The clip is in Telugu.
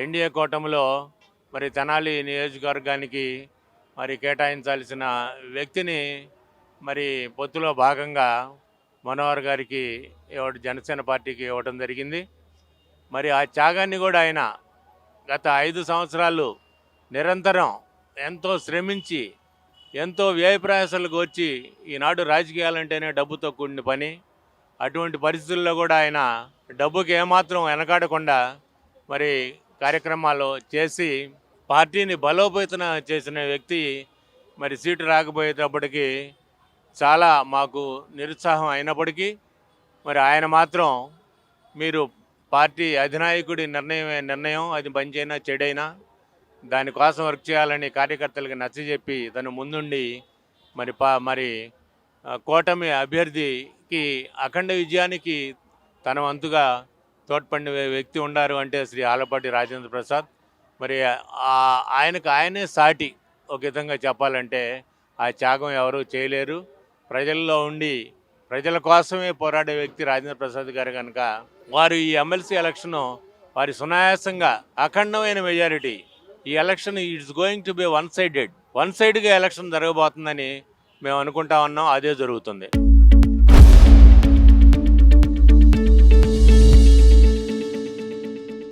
ఎన్డీఏ కూటమిలో మరి తెనాలి నియోజకవర్గానికి మరి కేటాయించాల్సిన వ్యక్తిని మరి పొత్తులో భాగంగా మనోహర్ గారికి ఇవ్వడం జనసేన పార్టీకి ఇవ్వడం జరిగింది. మరి ఆ త్యాగాన్ని కూడా ఆయన గత ఐదు సంవత్సరాలు నిరంతరం ఎంతో శ్రమించి ఎంతో వ్యయప్రయాసాలు వచ్చి ఈనాడు రాజకీయాలంటేనే డబ్బుతో కూడిన పని. అటువంటి పరిస్థితుల్లో కూడా ఆయన డబ్బుకి ఏమాత్రం వెనకాడకుండా మరి కార్యక్రమాలు చేసి పార్టీని బలోపేతన చేసిన వ్యక్తి మరి సీటు రాకపోయేటప్పటికి చాలా మాకు నిరుత్సాహం అయినప్పటికీ మరి ఆయన మాత్రం మీరు పార్టీ అధినాయకుడి నిర్ణయం నిర్ణయం అది మంచైనా చెడైనా దానికోసం వర్క్ చేయాలని కార్యకర్తలకు నచ్చజెప్పి తను ముందుండి మరి పా మరి కూటమి అభ్యర్థికి అఖండ విజయానికి తన వంతుగా తోడ్పడిన వ్యక్తి ఉన్నారు అంటే శ్రీ ఆలపాటి రాజేంద్ర ప్రసాద్. మరి ఆయనకు ఆయనే సాటి ఒక విధంగా చెప్పాలంటే ఆ త్యాగం ఎవరు చేయలేరు. ప్రజల్లో ఉండి ప్రజల కోసమే పోరాడే వ్యక్తి రాజేంద్ర ప్రసాద్ గారు కనుక వారు ఈ ఎమ్మెల్సీ ఎలక్షన్ వారి సునాయాసంగా అఖండమైన మెజారిటీ ఈ election it's going to be one sided one సైడ్గా ఎలక్షన్ జరగబోతుందని మేము అనుకుంటా ఉన్నాం. అదే జరుగుతుంది.